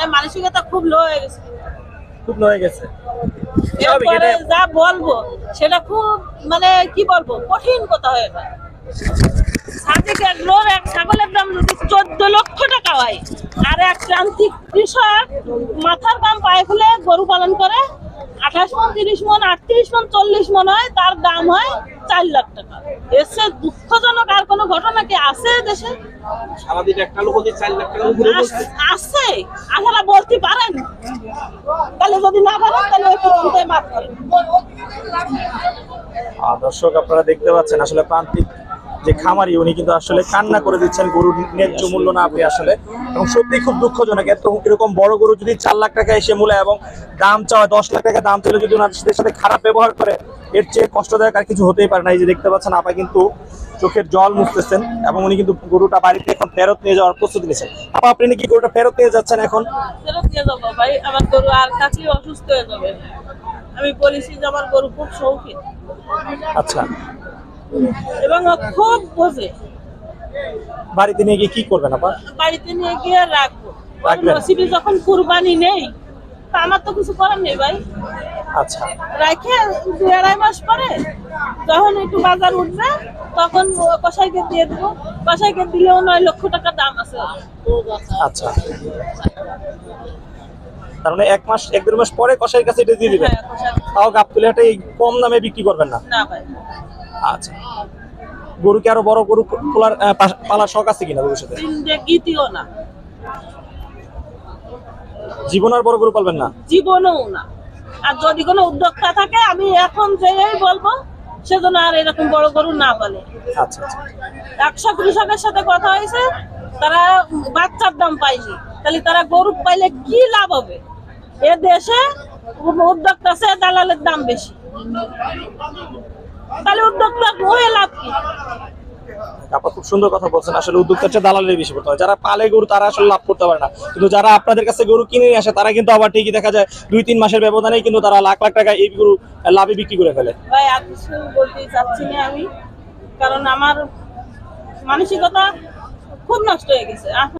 মানে মানসিকতা খুব লো হয়ে গেছে। খুব হয়ে গেছে। এরপরে যা বলব সেটা খুব মানে কি বলব কঠিন কথা হয়ে যায়। এক ছাগলের দাম চোদ্দ লক্ষ টাকা হয়। আর এক প্রান্তিক কৃষক মাথার দাম পায়ে খুলে গরু পালন করে। আঠাশ মন তিরিশ মন আটত্রিশ মন চল্লিশ মন হয় তার দাম হয় চার লাখ টাকা। এসে দুঃখজনক আর কোনো ঘটনা কি আছে দেশে? সারাদিন একটা লোক চার লাখ টাকা আছে। আপনারা বলতে পারেন। তাহলে যদি না পারেন তাহলে একটু চিন্তায় মাফ করেন। আর দর্শক আপনারা দেখতে পাচ্ছেন আসলে প্রান্তিক যে খামারি উনি কিন্তু আসলে কান্না করে দিচ্ছেন গরুর ন্যায্য মূল্য না পেয়ে আসলে। এবং সত্যি খুব দুঃখজনক এত এরকম বড় গরু যদি চার লাখ টাকা এসে মূল্য এবং দাম চাওয়া দশ লাখ টাকা দাম চলে যদি ওনাদের সাথে খারাপ ব্যবহার করে এর চেয়ে কষ্টদায়ক আর কিছু হতেই পারে না। এই যে দেখতে পাচ্ছেন আপা কিন্তু চোখের জল মুছতেছেন এবং উনি কিন্তু গরুটা বাড়িতে এখন ফেরত নিয়ে যাওয়ার প্রস্তুতি নিয়েছেন। আপা আপনি নাকি গরুটা ফেরত নিয়ে যাচ্ছেন এখন? ফেরত দিয়ে যাব ভাই আমার গরু আর থাকলে অসুস্থ হয়ে যাবে। আমি বলেছি যে আমার গরু খুব শৌখিন। আচ্ছা। এবং ও খুব বোঝে। বাড়িতে নিয়ে গিয়ে কি করবেন আপা? বাড়িতে নিয়ে গিয়ে রাখব। রাখবেন? নসিবে যখন কুরবানি নেই তা আমার তো কিছু করার নেই ভাই। আচ্ছা। রাখে দু আড়াই মাস পরে যখন একটু বাজার উঠবে তখন ও কসাইকে দিয়ে দেবো। কসাইকে দিলেও নয় লক্ষ টাকা দাম আছে। আচ্ছা। তার মানে এক মাস এক দেড় মাস পরে কষাইয়ের কাছে এটা দিয়ে দিবেন? হ্যাঁ, কসাই। তাও গাবতুলিহাটে এই কম দামে বিক্রি করবেন না? না ভাই। আচ্ছা। গরুকে আরও বড় গরু খোলার আহ, পা- পালার শখ আছে কিনা ভবিষ্যতে? না। জীবন আর বড় গরু পালবেন না? জীবনেও না। আর যদি কোনো উদ্যোক্তা থাকে আমি এখন যেই বলব সেজন্য আর এরকম বড় গরু না বলে আচ্ছা আচ্ছা। একশো কৃষকের সাথে কথা হয়েছে তারা বাচ্চার দাম পায়নি। তাহলে তারা গরু পাইলে কি লাভ হবে? এ দেশে উদ্যোক্তা আছে দালালের দাম বেশি। তাহলে উদ্যোক্তা হয়ে লাভ কি? আপা খুব সুন্দর কথা বলছেন। আসলে দালালের বেশি হয়। যারা পালে গরু তারা আসলে লাভ করতে পারে না। কিন্তু যারা আপনাদের কাছে গরু কিনে নিয়ে আসে তারা কিন্তু আবার ঠিকই দেখা যায় দুই তিন মাসের ব্যবধানেই কিন্তু তারা লাখ লাখ টাকা এই গরু লাভে বিক্রি করে ফেলে। ভাই আর কিছু বলতে চাচ্ছি না আমি। কারণ আমার মানসিকতা খুব নষ্ট হয়ে গেছে।